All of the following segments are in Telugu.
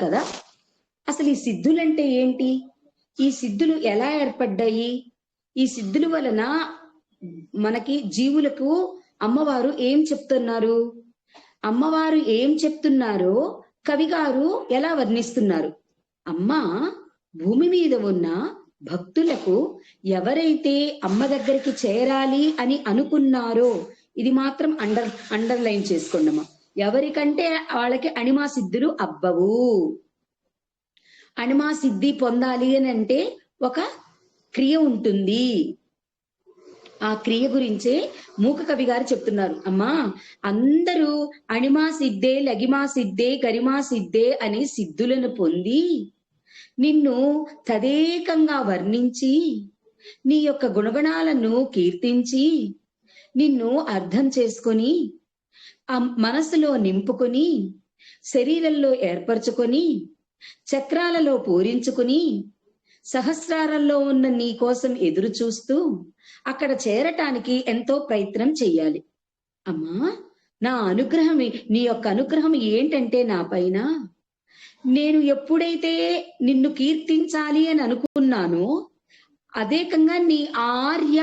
కదా? అసలు ఈ సిద్ధులంటే ఏంటి? ఈ సిద్ధులు ఎలా ఏర్పడ్డాయి? ఈ సిద్ధుల వలన మనకి జీవులకు అమ్మవారు ఏం చెప్తున్నారు? అమ్మవారు ఏం చెప్తున్నారో కవిగారు ఎలా వర్ణిస్తున్నారు? అమ్మ భూమి మీద ఉన్న భక్తులకు ఎవరైతే అమ్మ దగ్గరికి చేరాలి అని అనుకున్నారో ఇది మాత్రం అండర్ అండర్లైన్ చేసుకోండమ్మా. ఎవరికంటే వాళ్ళకి అణిమా సిద్ధులు అబ్బవు. అణిమా సిద్ధి పొందాలి అని అంటే ఒక క్రియ ఉంటుంది. ఆ క్రియ గురించే మూక కవి గారు చెప్తున్నారు. అమ్మా అందరూ అణిమా సిద్ధే లగిమా సిద్ధే గరిమా సిద్ధే అనే సిద్ధులను పొంది నిన్ను తదేకంగా వర్ణించి నీ యొక్క గుణగణాలను కీర్తించి నిన్ను అర్థం చేసుకొని ఆ మనసులో నింపుకొని శరీరంలో ఏర్పరచుకొని చక్రాలలో పూరించుకుని సహస్రారంలో ఉన్న నీ కోసం ఎదురు చూస్తూ అక్కడ చేరటానికి ఎంతో ప్రయత్నం చెయ్యాలి అమ్మా నా అనుగ్రహం నీ యొక్క అనుగ్రహం ఏంటంటే నా పైన? నేను ఎప్పుడైతే నిన్ను కీర్తించాలి అని అనుకున్నానో అదేకంగా నీ ఆర్య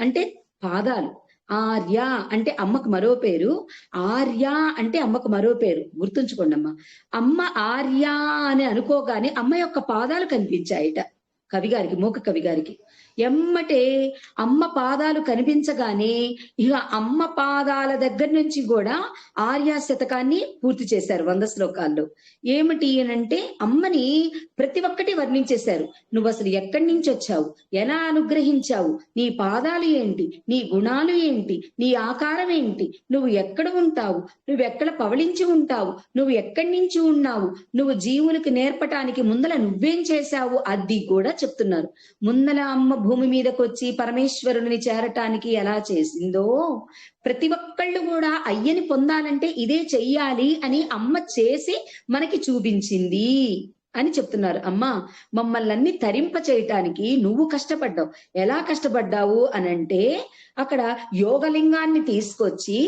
అంటే పాదాలు. ఆర్య అంటే అమ్మకు మరో పేరు ఆర్య అంటే అమ్మకు మరో పేరు. గుర్తుంచుకోండి అమ్మ అమ్మ ఆర్య అని అనుకోగానే అమ్మ యొక్క పాదాలు కనిపించాయిట. కవి గారికి మూక కవి గారికి ఎమ్మటే అమ్మ పాదాలు కనిపించగానే ఇక అమ్మ పాదాల దగ్గర నుంచి కూడా ఆర్యా శతకాన్ని పూర్తి చేశారు వంద శ్లోకాల్లో. ఏమిటి అనంటే అమ్మని ప్రతి ఒక్కటి వర్ణించేశారు. నువ్వు అసలు ఎక్కడి నుంచి వచ్చావు? ఎలా అనుగ్రహించావు? నీ పాదాలు ఏంటి? నీ గుణాలు ఏంటి? నీ ఆకారం ఏంటి? నువ్వు ఎక్కడ ఉంటావు? నువ్వు ఎక్కడ పవళించి ఉంటావు? నువ్వు ఎక్కడి నుంచి ఉన్నావు? నువ్వు జీవులకు నేర్పటానికి ముందల నువ్వేం చేశావు? అది కూడా చెప్తున్నారు. ముందల అమ్మ భూమి మీదకి వచ్చి పరమేశ్వరుని చేరటానికి ఎలా చేసిందో ప్రతి ఒక్కళ్ళు కూడా అయ్యని పొందాలంటే ఇదే చెయ్యాలి అని అమ్మ చేసి మనకి చూపించింది అని చెప్తున్నారు. అమ్మ మమ్మల్ని తరింప చేయటానికి నువ్వు కష్టపడ్డావు. ఎలా కష్టపడ్డావు అనంటే అక్కడ యోగలింగాన్ని తీసుకొచ్చి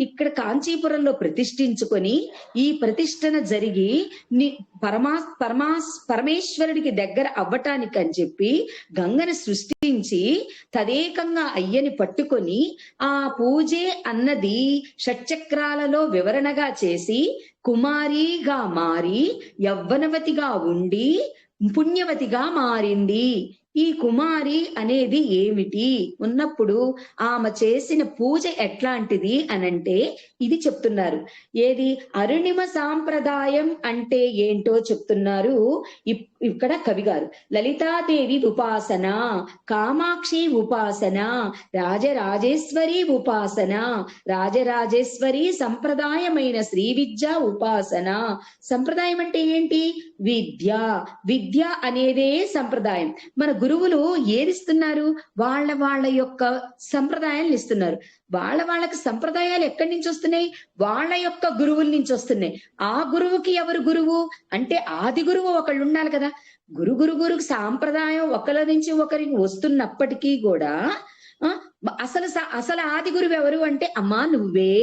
ఇక్కడ కాంచీపురంలో ప్రతిష్ఠించుకొని ఈ ప్రతిష్టన జరిగి ని పరమా పరమా పరమేశ్వరుడికి దగ్గర అవ్వటానికి అని చెప్పి గంగను సృష్టించి తదేకంగా అయ్యని పట్టుకొని ఆ పూజే అన్నది షట్చక్రాలలో వివరణగా చేసి కుమారిగా మారి యవ్వనవతిగా ఉండి పుణ్యవతిగా మారింది. ఈ కుమారి అనేది ఏమిటి? ఉన్నప్పుడు ఆమె చేసిన పూజ ఎట్లాంటిది అనంటే ఇది చెప్తున్నారు. ఏది? అరుణిమ సాంప్రదాయం అంటే ఏంటో చెప్తున్నారు. ఇక్కడ కవి గారు లలితాదేవి ఉపాసన కామాక్షి ఉపాసన రాజరాజేశ్వరి ఉపాసన రాజరాజేశ్వరి సంప్రదాయమైన శ్రీ విద్య ఉపాసన. సంప్రదాయం అంటే ఏంటి? విద్య. విద్య అనేదే సంప్రదాయం. మన గురువులు ఏదిస్తున్నారు వాళ్ళ వాళ్ళ యొక్క సంప్రదాయాన్ని ఇస్తున్నారు. వాళ్ళ వాళ్ళకి సంప్రదాయాలు ఎక్కడి నుంచి వస్తున్నాయి? వాళ్ళ యొక్క గురువుల నుంచి వస్తున్నాయి. ఆ గురువుకి ఎవరు గురువు? అంటే ఆది గురువు ఒకళ్ళు ఉండాలి కదా. గురు గురు గురుకు సాంప్రదాయం ఒకరి నుంచి ఒకరికి వస్తున్నప్పటికీ కూడా అసలు అసలు ఆది గురువు ఎవరు అంటే అమ్మా నువ్వే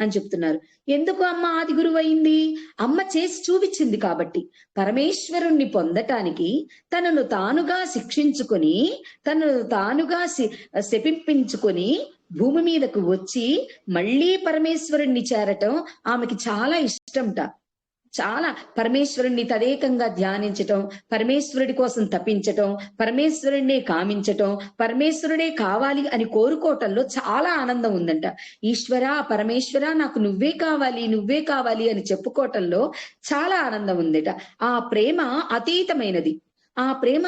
అని చెప్తున్నారు. ఎందుకు అమ్మ ఆది గురువు అయింది? అమ్మ చేసి చూపించింది కాబట్టి. పరమేశ్వరుణ్ణి పొందటానికి తనను తానుగా శిక్షించుకొని తనను తానుగా శపింపించుకొని భూమి మీదకు వచ్చి మళ్ళీ పరమేశ్వరుణ్ణి చేరటం ఆమెకి చాలా ఇష్టంట. చాలా పరమేశ్వరుణ్ణి తదేకంగా ధ్యానించటం పరమేశ్వరుడి కోసం తప్పించటం పరమేశ్వరుణ్ణే కామించటం పరమేశ్వరుడే కావాలి అని కోరుకోవటంలో చాలా ఆనందం ఉందంట. ఈశ్వర పరమేశ్వర నాకు నువ్వే కావాలి నువ్వే కావాలి అని చెప్పుకోవటంలో చాలా ఆనందం ఉందట. ఆ ప్రేమ అతీతమైనది. ఆ ప్రేమ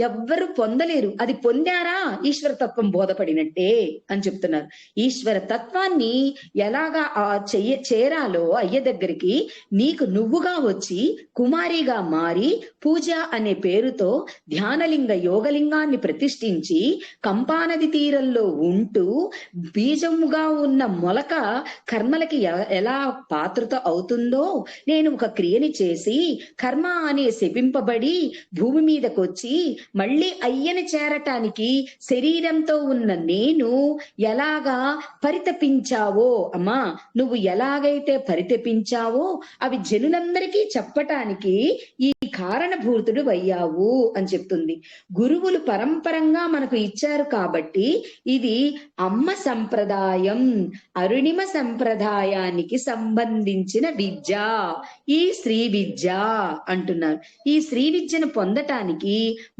ఎవ్వరు పొందలేరు. అది పొందారా? ఈశ్వర తత్వం బోధపడినట్టే అని చెప్తున్నారు. ఈశ్వర తత్వాన్ని ఎలాగా ఆ చెయ్య చేరాలో అయ్య దగ్గరికి నీకు నువ్వుగా వచ్చి కుమారిగా మారి పూజ అనే పేరుతో ధ్యానలింగ యోగలింగాన్ని ప్రతిష్ఠించి కంపానది తీరంలో ఉంటూ బీజముగా ఉన్న మొలక కర్మలకి ఎలా పాత్రత అవుతుందో నేను ఒక క్రియని చేసి కర్మ అనే శపింపబడి భూమి మీదకొచ్చి మళ్ళీ అయ్యని చేరటానికి శరీరంతో ఉన్న నేను ఎలాగా పరితపించావో అమ్మా నువ్వు ఎలాగైతే పరితపించావో అవి జనులందరికీ చెప్పటానికి ఈ కారణభూతుడు అయ్యావు అని చెప్తుంది. గురువులు పరంపరంగా మనకు ఇచ్చారు కాబట్టి ఇది అమ్మ సంప్రదాయం అరుణిమ సంప్రదాయానికి సంబంధించిన విద్య ఈ శ్రీ విద్య అంటున్నారు. ఈ శ్రీ విద్యను పొందటానికి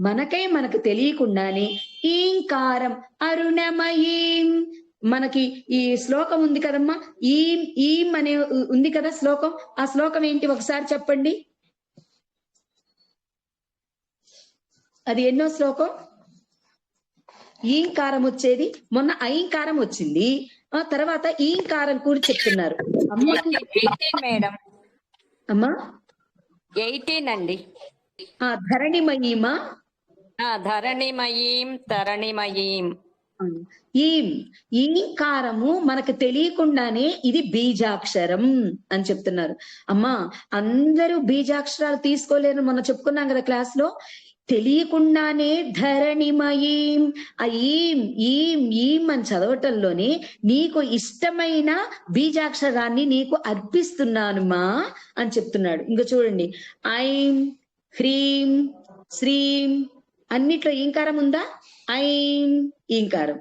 మనకై మనకు తెలియకుండానే ఈంకారం అరుణమయీం. మనకి ఈ శ్లోకం ఉంది కదమ్మా? ఈం ఈం అనే ఉంది కదా శ్లోకం? ఆ శ్లోకం ఏంటి ఒకసారి చెప్పండి. అది ఎన్నో శ్లోకం? ఈంకారం వచ్చేది మొన్న ఐంకారం వచ్చింది. ఆ తర్వాత ఈంకారం కూడా చెప్తున్నారు. అమ్మకి ఎయిటీన్ మేడం. అమ్మా? ఎయిటీన్ అండి. ధరణిమయీమా. ఆ ధరణిమయీం తరణిమయీం. ఈం ఈంకారము మనకు తెలియకుండానే ఇది బీజాక్షరం అని చెప్తున్నారు. అమ్మా అందరూ బీజాక్షరాలు తీసుకోలేరు మొన్న చెప్పుకున్నాం కదా క్లాస్లో. తెలియకుండానే ధరణిమయీం ఆ ఈం ఈం ఈం అని చదవటంలోనే నీకు ఇష్టమైన బీజాక్షరాన్ని నీకు అర్పిస్తున్నాను మా అని చెప్తున్నాడు. ఇంకా చూడండి. ఐం హ్రీం శ్రీం అన్నిట్లో ఈంకారం ఉందా? ఐం ఈంకారం.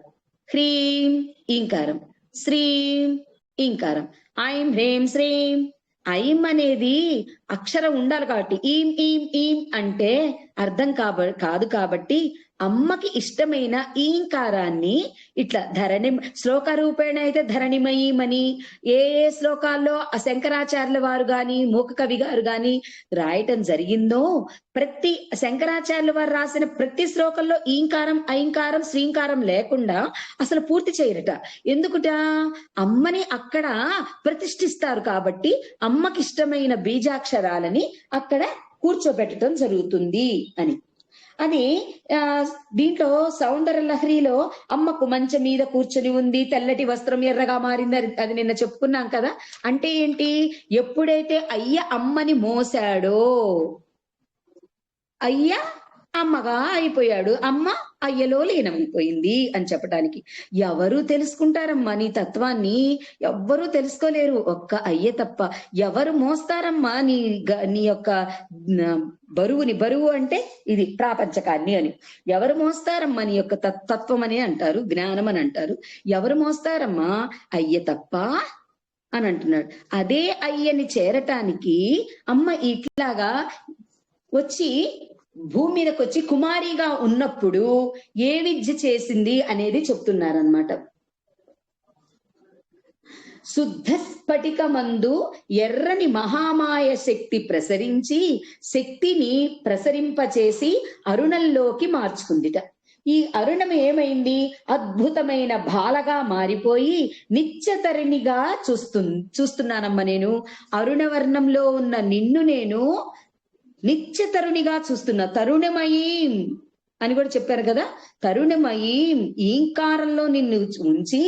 హ్రీం ఈంకారం. శ్రీం ఈంకారం. ఐం హ్రీం శ్రీం. ఐం అనేది అక్షరం ఉండాలి కాబట్టి ఈం ఈం ఈం అంటే అర్థం కాబ కాదు కాబట్టి అమ్మకి ఇష్టమైన ఈంకారాన్ని ఇట్లా ధరణి శ్లోక రూపేణ అయితే ధరణిమయీమని ఏ ఏ శ్లోకాల్లో ఆ శంకరాచార్యుల వారు గాని మూక కవి గారు గాని రాయటం జరిగిందో ప్రతి శంకరాచార్యుల వారు రాసిన ప్రతి శ్లోకంలో ఈంకారం ఐంకారం శ్రీంకారం లేకుండా అసలు పూర్తి చేయరట. ఎందుకుట? అమ్మని అక్కడ ప్రతిష్ఠిస్తారు కాబట్టి అమ్మకి ఇష్టమైన బీజాక్షరాలని అక్కడ కూర్చోబెట్టడం జరుగుతుంది అని. అది ఆ దీంట్లో సౌందర్య లహరిలో అమ్మకు మంచం మీద కూర్చొని ఉంది తెల్లటి వస్త్రం ఎర్రగా మారింది అది- అది నిన్న చెప్పుకున్నాం కదా. అంటే ఏంటి? ఎప్పుడైతే అయ్య అమ్మని మోసాడో అయ్య అమ్మగా అయిపోయాడు. అమ్మ అయ్యలో లీనమైపోయింది అని చెప్పడానికి. ఎవరు తెలుసుకుంటారమ్మా నీ తత్వాన్ని. ఎవ్వరూ తెలుసుకోలేరు. ఒక్క అయ్య తప్ప ఎవరు మోస్తారమ్మా నీ నీ యొక్క బరువుని. బరువు అంటే ఇది ప్రాపంచకాన్ని అని. ఎవరు మోస్తారమ్మా నీ యొక్క తత్వం అని అంటారు జ్ఞానం అని అంటారు. ఎవరు మోస్తారమ్మా? అయ్య తప్ప అని అంటున్నాడు. అదే అయ్యని చేరటానికి అమ్మ ఇట్లాగా వచ్చి భూమి మీదకి వచ్చి కుమారిగా ఉన్నప్పుడు ఏ విద్య చేసింది అనేది చెప్తున్నారనమాట శుద్ధ స్ఫటిక మందు ఎర్రని మహామాయ శక్తి ప్రసరించి శక్తిని ప్రసరింపచేసి అరుణంలోకి మార్చుకుందిట. ఈ అరుణం ఏమైంది? అద్భుతమైన బాలగా మారిపోయి నిత్యతరిణిగా చూస్తు చూస్తున్నానమ్మా నేను. అరుణవర్ణంలో ఉన్న నిన్ను నేను నిత్య తరుణిగా చూస్తున్న తరుణమయీం అని కూడా చెప్పారు కదా? తరుణమయీం ఈంకారంలో నిన్ను ఉంచి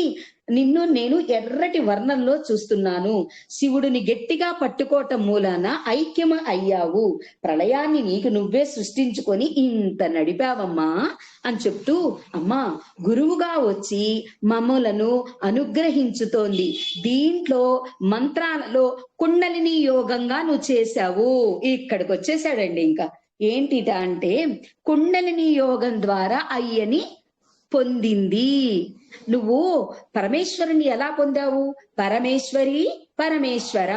నిన్ను నేను ఎర్రటి వర్ణంలో చూస్తున్నాను. శివుడిని గట్టిగా పట్టుకోవటం మూలాన ఐక్యమ అయ్యావు. ప్రళయాన్ని నీకు నువ్వే సృష్టించుకొని ఇంత నడిపావమ్మా అని చెప్తూ అమ్మా గురువుగా వచ్చి మమ్మలను అనుగ్రహించుతోంది. దీంట్లో మంత్రాలలో కుండలిని యోగంగా నువ్వు చేశావు. ఇక్కడికి వచ్చేసాడండి ఇంకా. ఏంటిట అంటే కుండలిని యోగం ద్వారా అయ్యని పొందింది. నువ్వు పరమేశ్వరుని ఎలా పొందావు? పరమేశ్వరి పరమేశ్వర.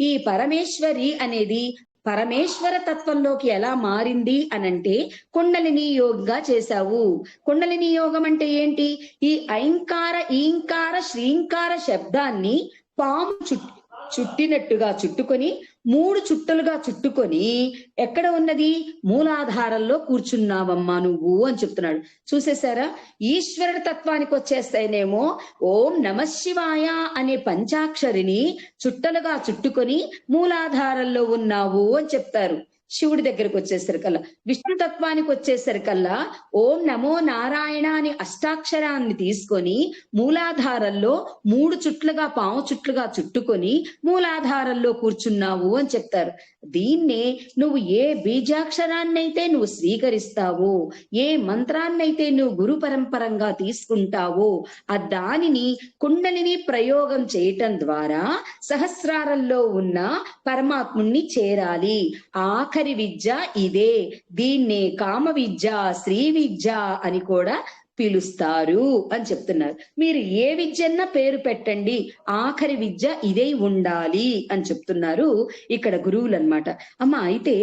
ఈ పరమేశ్వరి అనేది పరమేశ్వర తత్వంలోకి ఎలా మారింది అనంటే కుండలిని యోగంగా చేశావు. కుండలిని యోగం అంటే ఏంటి? ఈ ఐంకార ఈంకార శ్రీంకార శబ్దాన్ని పాము చుట్టూ చుట్టినట్టుగా చుట్టుకొని మూడు చుట్టలుగా చుట్టుకొని ఎక్కడ ఉన్నది? మూలాధారంలో కూర్చున్నావమ్మా నువ్వు అని చెప్తున్నాడు. చూసేశారా? ఈశ్వరుడి తత్వానికి వచ్చేస్తేనేమో ఓం నమ శివాయ అనే పంచాక్షరిని చుట్టలుగా చుట్టుకొని మూలాధారంలో ఉన్నావు అని చెప్తారు. శివుడి దగ్గరకు వచ్చేసరికల్లా విష్ణు తత్వానికి వచ్చేసరికల్లా ఓం నమో నారాయణ అని అష్టాక్షరాన్ని తీసుకొని మూలాధారంలో మూడు చుట్లుగా పాము చుట్లుగా చుట్టుకొని మూలాధారంలో కూర్చున్నావు అని చెప్తారు. దీన్నే నువ్వు ఏ బీజాక్షరాన్నైతే నువ్వు స్వీకరిస్తావో ఏ మంత్రాన్నైతే నువ్వు గురు పరంపరంగా తీసుకుంటావో ఆ దానిని కుండలిని ప్రయోగం చేయటం ద్వారా సహస్రారంలో ఉన్న పరమాత్ముణ్ణి చేరాలి. ఆఖరి విద్య ఇదే. దీన్నే కామ విద్య శ్రీ విద్య అని కూడా పిలుస్తారు అని చెప్తున్నారు. మీరు ఏ విద్యన్న పేరు పెట్టండి. ఆఖరి విద్య ఇదే ఉండాలి అని చెప్తున్నారు ఇక్కడ గురువులు అన్నమాట. అమ్మా అయితే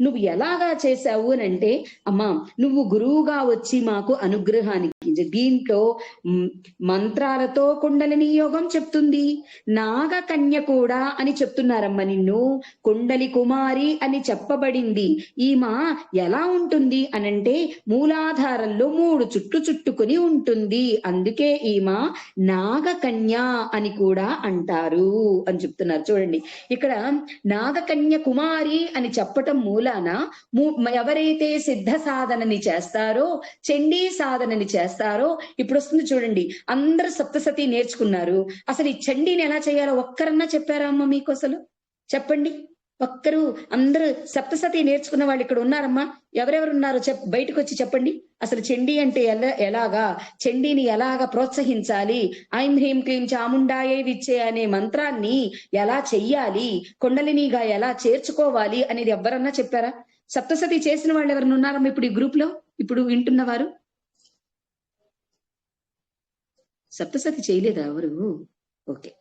నువ్వు ఎలాగా చేశావు అని అంటే అమ్మా నువ్వు గురువుగా వచ్చి మాకు అనుగ్రహానికి దీంట్లో మంత్రాలతో కుండలిని యోగం చెప్తుంది. నాగ కన్య కూడా అని చెప్తున్నారమ్మ నిన్ను. కుండలి కుమారి అని చెప్పబడింది. ఈమె ఎలా ఉంటుంది అనంటే మూలాధారంలో మూడు చుట్టు చుట్టుకుని ఉంటుంది. అందుకే ఈమె నాగకన్య అని కూడా అంటారు అని చెప్తున్నారు. చూడండి. ఇక్కడ నాగకన్య కుమారి అని చెప్పటం మూలాన ఎవరైతే సిద్ధ సాధనని చేస్తారో చండీ సాధనని చేస్తారో ఇప్పుడు వస్తుంది చూడండి. అందరు సప్తసతి నేర్చుకున్నారు. అసలు ఈ చండీని ఎలా చేయాలో ఒక్కరన్నా చెప్పారా అమ్మ మీకు అసలు చెప్పండి. ఒక్కరు అందరూ సప్తసతి నేర్చుకున్న వాళ్ళు ఇక్కడ ఉన్నారమ్మా. ఎవరెవరు ఉన్నారో చెప్ బయటకు వచ్చి చెప్పండి. అసలు చండీ అంటే ఎలా ఎలాగా? చండీని ఎలాగా ప్రోత్సహించాలి? ఐం హ్రీం క్లీం చాముండాయే విచ్చే అనే మంత్రాన్ని ఎలా చెయ్యాలి? కొండలినిగా ఎలా చేర్చుకోవాలి అనేది ఎవరన్నా చెప్పారా? సప్తసతి చేసిన వాళ్ళు ఎవరన్నా ఉన్నారమ్మా ఇప్పుడు ఈ గ్రూప్లో ఇప్పుడు వింటున్నవారు సప్తసతి చేయలేదా ఎవరు? ఓకే.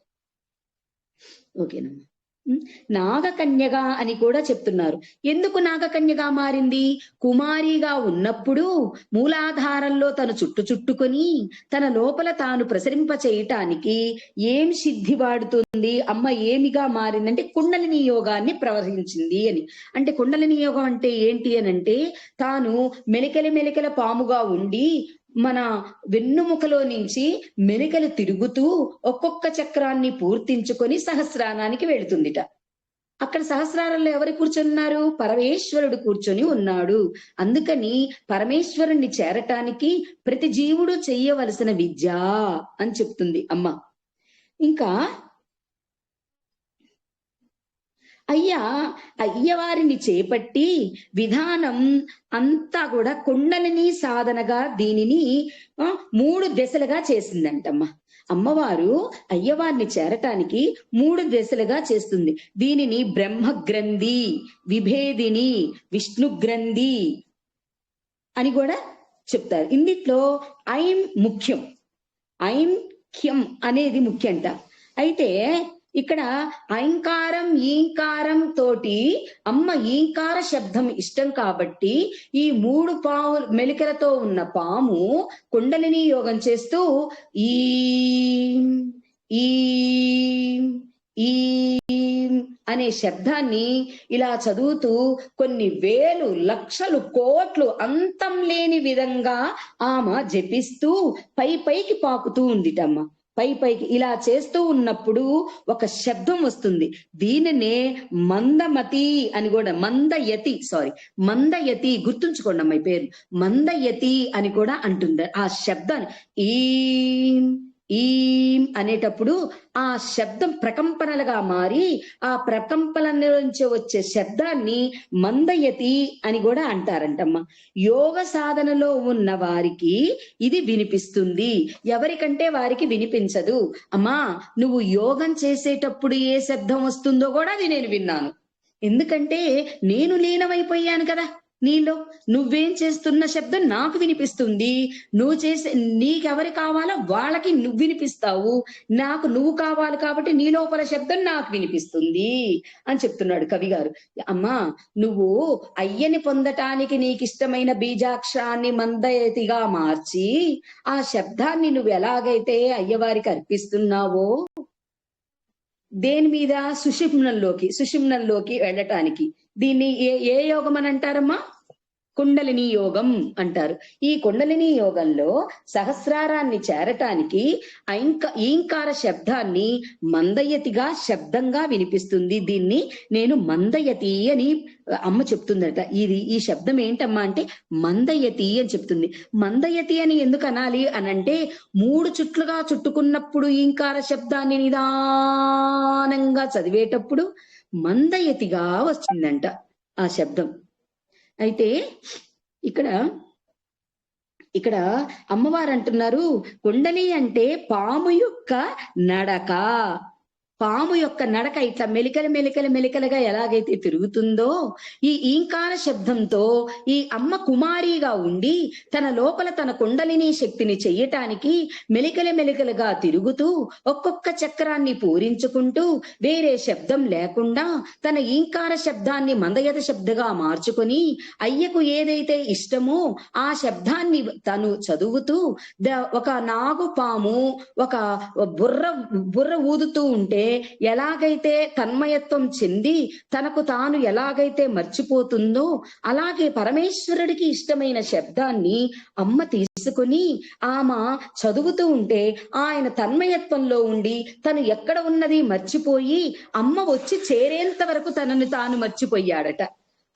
ఓకేనమ్మా. నాగకన్యగా అని కూడా చెప్తున్నారు. ఎందుకు నాగకన్యగా మారింది? కుమారిగా ఉన్నప్పుడు మూలాధారంలో తను చుట్టు చుట్టుకొని తన లోపల తాను ప్రసరింప చేయటానికి ఏం సిద్ధి వాడుతుంది? అమ్మ ఏమిగా మారిందంటే కుండలిని యోగాన్ని ప్రవహించింది అని. అంటే కుండలిని యోగం అంటే ఏంటి అని అంటే తాను మెలికల మెలికల పాముగా ఉండి మన వెన్నుముకలో నుంచి మెలికలు తిరుగుతూ ఒక్కొక్క చక్రాన్ని పూర్తించుకొని సహస్రానానికి వెళుతుందిట. అక్కడ సహస్రారంలో ఎవరు కూర్చున్నారు? పరమేశ్వరుడు కూర్చొని ఉన్నాడు. అందుకని పరమేశ్వరుణ్ణి చేరటానికి ప్రతి జీవుడు చెయ్యవలసిన విద్య అని చెప్తుంది అమ్మ. ఇంకా అయ్యా అయ్యవారిని చేపట్టి విధానం అంతా కూడా కుండలిని సాధనగా దీనిని మూడు దశలుగా చేసిందంటమ్మ. అమ్మవారు అయ్యవారిని చేరటానికి మూడు దశలుగా చేస్తుంది. దీనిని బ్రహ్మ గ్రంథి విభేదిని విష్ణు గ్రంథి అని కూడా చెప్తారు. ఇందిట్లో ఐం ముఖ్యం. ఐం హ్యం అనేది ముఖ్యంట. అయితే ఇక్కడ ఐంకారం ఈంకారం తోటి అమ్మ ఈంకార శబ్దం ఇష్టం కాబట్టి ఈ మూడు పావు మెలికలతో ఉన్న పాము కుండలిని యోగం చేస్తూ ఈ ఈ ఈ అనే శబ్దాన్ని ఇలా చదువుతూ కొన్ని వేలు లక్షలు కోట్లు అంతం లేని విధంగా ఆమె జపిస్తూ పై పైకి పాకుతూ ఉందిటమ్మ. పై పైకి ఇలా చేస్తూ ఉన్నప్పుడు ఒక శబ్దం వస్తుంది. దీనినే మందమతి అని కూడా మందయతి సారీ మందయతి గుర్తుంచుకోండి అమ్మాయి పేరు. మందయతి అని కూడా అంటుంది. ఆ శబ్దాన్ని ఈ ఈ అనేటప్పుడు ఆ శబ్దం ప్రకంపనలుగా మారి ఆ ప్రకంపన నుంచి వచ్చే శబ్దాన్ని మందయతి అని కూడా అంటారంటమ్మా. యోగ సాధనలో ఉన్న వారికి ఇది వినిపిస్తుంది. ఎవరికంటే వారికి వినిపించదు. అమ్మా నువ్వు యోగం చేసేటప్పుడు ఏ శబ్దం వస్తుందో కూడా అది నేను విన్నాను. ఎందుకంటే నేను లీనమైపోయాను కదా. నీలో నువ్వేం చేస్తున్న శబ్దం నాకు వినిపిస్తుంది. నువ్వు చేసే నీకెవరు కావాలో వాళ్ళకి నువ్వు వినిపిస్తావు. నాకు నువ్వు కావాలి కాబట్టి నీ లోపల శబ్దం నాకు వినిపిస్తుంది అని చెప్తున్నాడు కవి గారు అమ్మా నువ్వు అయ్యని పొందటానికి నీకు ఇష్టమైన బీజాక్షరాన్ని మందయతిగా మార్చి ఆ శబ్దాన్ని నువ్వు ఎలాగైతే అయ్యవారికి అర్పిస్తున్నావో దేని మీద? సుషిమ్నంలోకి సుషిమ్నంలోకి వెళ్ళటానికి. దీన్ని ఏ ఏ యోగం అని అంటారమ్మా? కుండలిని యోగం అంటారు. ఈ కుండలిని యోగంలో సహస్రారాన్ని చేరటానికి ఐంక ఈంకార శబ్దాన్ని మందయతిగా శబ్దంగా వినిపిస్తుంది. దీన్ని నేను మందయతి అని అమ్మ చెప్తుందట. ఇది ఈ శబ్దం ఏంటమ్మా అంటే మందయతి అని చెప్తుంది. మందయతి అని ఎందుకు అనాలి అనంటే మూడు చుట్లుగా చుట్టుకున్నప్పుడు ఈంకార శబ్దాన్ని నిదానంగా చదివేటప్పుడు మందయతిగా వచ్చిందంట ఆ శబ్దం. అయితే ఇక్కడ ఇక్కడ అమ్మవారు అంటున్నారు కుండలి అంటే పాము యొక్క నడక. పాము యొక్క నడక ఇట్లా మెలికల మెలికల మెలికలుగా ఎలాగైతే తిరుగుతుందో ఈ ఈంకార శబ్దంతో ఈ అమ్మ కుమారిగా ఉండి తన లోపల తన కుండలిని శక్తిని చెయ్యటానికి మెలికల మెలికలుగా తిరుగుతూ ఒక్కొక్క చక్రాన్ని పూరించుకుంటూ వేరే శబ్దం లేకుండా తన ఈంకార శబ్దాన్ని మందయత శబ్దగా మార్చుకొని అయ్యకు ఏదైతే ఇష్టమో ఆ శబ్దాన్ని తను చదువుతూ ఒక నాగు పాము ఒక బుర్ర బుర్ర ఊదుతూ ఉంటే ఎలాగైతే తన్మయత్వం చెంది తనకు తాను ఎలాగైతే మర్చిపోతుందో అలాగే పరమేశ్వరుడికి ఇష్టమైన శబ్దాన్ని అమ్మ తీసుకుని ఆమె చదువుతూ ఉంటే ఆయన తన్మయత్వంలో ఉండి తను ఎక్కడ ఉన్నది మర్చిపోయి అమ్మ వచ్చి చేరేంత వరకు తనను తాను మర్చిపోయాడట.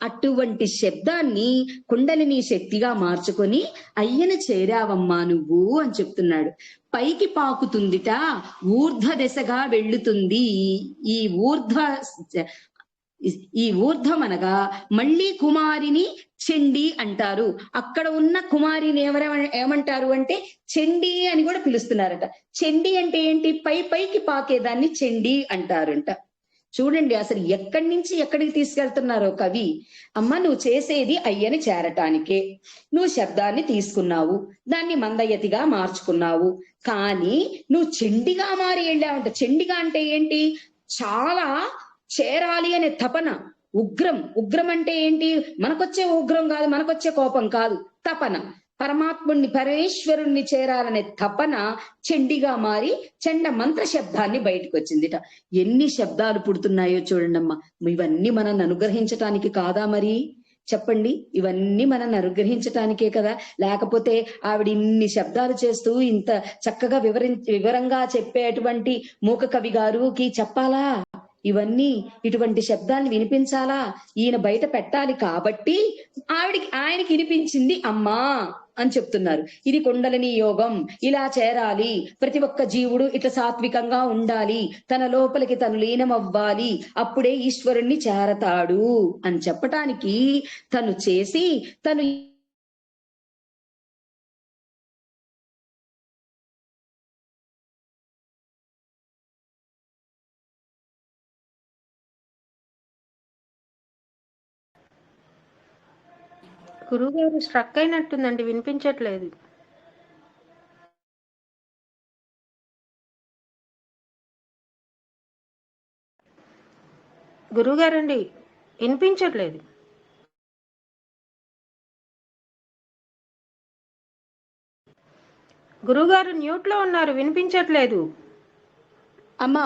అటువంటి శబ్దాన్ని కుండలిని శక్తిగా మార్చుకొని అయ్యన చేరావమ్మా నువ్వు అని చెప్తున్నాడు. పైకి పాకుతుందిట ఊర్ధ్వ దశగా వెళ్ళుతుంది. ఈ ఊర్ధ్వ ఈ ఊర్ధ్వం అనగా మళ్ళీ కుమారిని చెండి అంటారు. అక్కడ ఉన్న కుమారిని ఎవర ఏమంటారు అంటే చెండి అని కూడా పిలుస్తున్నారట. చెండి అంటే ఏంటి? పై పైకి పాకేదాన్ని చెండి అంటారంట. చూడండి అసలు ఎక్కడి నుంచి ఎక్కడికి తీసుకెళ్తున్నారో కవి? అమ్మ నువ్వు చేసేది అయ్యని చేరటానికే. నువ్వు శబ్దాన్ని తీసుకున్నావు దాన్ని మందయతిగా మార్చుకున్నావు. కానీ నువ్వు చెండిగా మారి వెళ్ళావంట. చెండిగా అంటే ఏంటి? చాలా చేరాలి అనే తపన. ఉగ్రం. ఉగ్రం అంటే ఏంటి? మనకొచ్చే ఉగ్రం కాదు మనకొచ్చే కోపం కాదు. తపన. పరమాత్ముణ్ణి పరమేశ్వరుణ్ణి చేరాలనే తపన చెండిగా మారి చెండ మంత్ర శబ్దాన్ని బయటకు వచ్చిందిట. ఎన్ని శబ్దాలు పుడుతున్నాయో చూడండమ్మా. ఇవన్నీ మనల్ని అనుగ్రహించటానికి కాదా మరి? చెప్పండి. ఇవన్నీ మనల్ని అనుగ్రహించటానికే కదా. లేకపోతే ఆవిడ ఇన్ని శబ్దాలు చేస్తూ ఇంత చక్కగా వివరి వివరంగా చెప్పేటువంటి మూక కవి గారుకి చెప్పాలా? ఇవన్నీ ఇటువంటి శబ్దాన్ని వినిపించాలా? ఈయన బయట పెట్టాలి కాబట్టి ఆవిడికి ఆయనకి వినిపించింది అమ్మా అని చెప్తున్నారు. ఇది కుండలిని యోగం. ఇలా చేరాలి. ప్రతి ఒక్క జీవుడు ఇట్లా సాత్వికంగా ఉండాలి. తన లోపలికి తను లీనమవ్వాలి. అప్పుడే ఈశ్వరుణ్ణి చేరతాడు అని చెప్పటానికి తను చేసి తను గురుగారు స్ట్రక్ అయినట్టుందండి వినిపించట్లేదు. గురుగారండి వినిపించట్లేదు. గురుగారు న్యూట్లో ఉన్నారు వినిపించట్లేదు. అమ్మ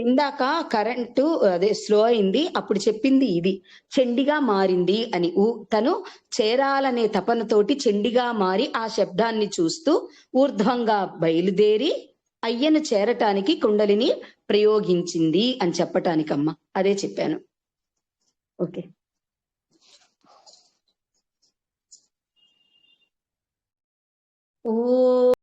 ఇందాక కరెంటు అదే స్లో అయింది అప్పుడు చెప్పింది ఇది. చెండిగా మారింది అని. తను చేరాలనే తపనతోటి చెండిగా మారి ఆ శబ్దాన్ని చూస్తూ ఊర్ధ్వంగా బయలుదేరి అయ్యను చేరటానికి కుండలిని ప్రయోగించింది అని చెప్పటానికమ్మ. అదే చెప్పాను. ఓకే. ఓ